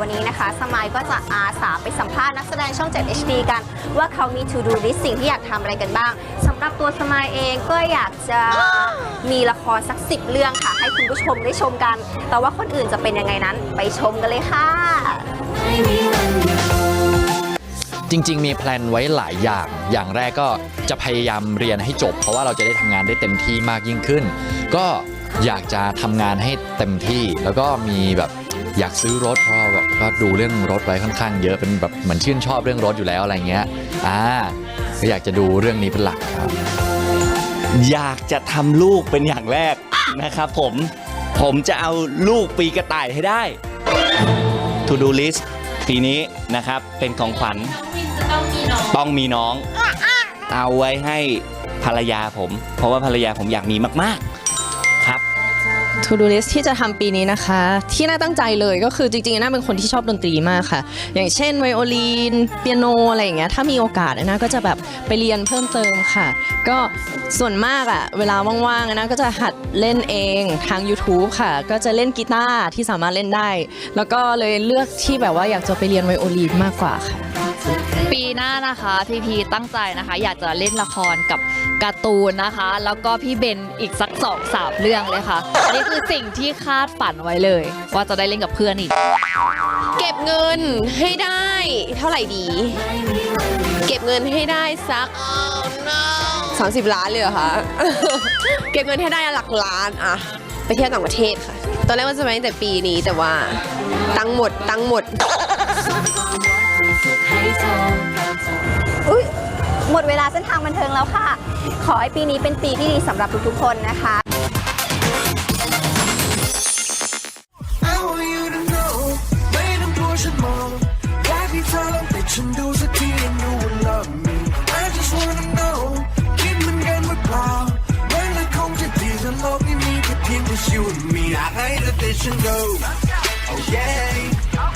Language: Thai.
วันนี้นะคะ สมายก็จะอาสาไปสัมภาษณ์นักแสดงช่อง 7 HD กัน ว่าเขามี to do list สิ่งที่อยากทำอะไรกันบ้างสำหรับตัวสมายเองก็อยากจะมีละครสักสิบเรื่องค่ะ ให้คุณผู้ชมได้ชมกัน แต่ว่าคนอื่นจะเป็นยังไงนั้น ไปชมกันเลยค่ะ จริง ๆ มีแพลนไว้หลายอย่าง อย่างแรกก็จะพยายามเรียนให้จบ เพราะว่าเราจะได้ทำงานได้เต็มที่มากยิ่งขึ้น ก็อยากจะทำงานให้เต็มที่ แล้วก็มีแบบ อยากซื้อรถเพราะว่าแบบก็ดูเรื่องรถไว้ค่อนข้างเยอะเป็นแบบเหมือนชื่นชอบเรื่องรถอยู่แล้วอะไรเงี้ยอ่าก็อยากจะดูเรื่องนี้เป็นหลักครับ อยากจะทำลูกเป็นอย่างแรกนะครับผมผมจะเอาลูกปีกระต่ายให้ได้ To do list ปีนี้นะครับเป็นของขวัญต้องมีน้องเอาไว้ให้ภรรยาผม เพราะว่าภรรยาผมอยากมีมากๆครับ To do list ที่จะทำปีนี้นะคะ ที่น่าตั้งใจเลยก็คือจริงๆน่าเป็นคนที่ชอบดนตรีมากค่ะ อย่างเช่นไวโอลินเปียโนอะไรอย่างเงี้ยถ้ามีโอกาสนะก็จะแบบไปเรียนเพิ่มเติมค่ะ ก็ส่วนมากอะเวลาว่างๆนะก็จะหัดเล่นเองทาง YouTube ค่ะ ก็จะเล่นกีตาร์ที่สามารถเล่นได้ แล้วก็เลยเลือกที่แบบว่าอยากจะไปเรียนไวโอลินมากกว่าค่ะ ปีหน้านะคะพีพีตั้งใจนะคะ อยากจะเล่นละครกับการ์ตูนนะคะ แล้วก็พี่เบนอีกสักสองสามเรื่องเลยค่ะ นี่คือสิ่งที่คาดฝันไว้เลย ว่าจะได้เล่นกับเพื่อนอีก เก็บเงินให้ได้เท่าไหร่ดี เก็บเงินให้ได้สัก30ล้านเลยเหรอคะเก็บเงินให้ได้หลักล้านอะไปเที่ยวต่างประเทศค่ะ ตอนแรกว่าจะไปตั้งแต่ปีนี้แต่ว่า ตังหมดตังหมด อุ๊ย หมดเวลาเส้นทางบันเทิงแล้วค่ะ ขอให้ปีนี้เป็นปีที่ดีสำหรับทุกๆคนนะคะ I want you to know ไม่ต้องกลัวฉันมองอยากให้เธอลองติดฉันดูสักที and you will love me I just wanna know คิดเหมือนกันหรือเปล่ามันก็คงจะดีถ้าโลกนี้มีแค่เพียงแต่ you and me อยากให้เธอติดฉันดู oh yeah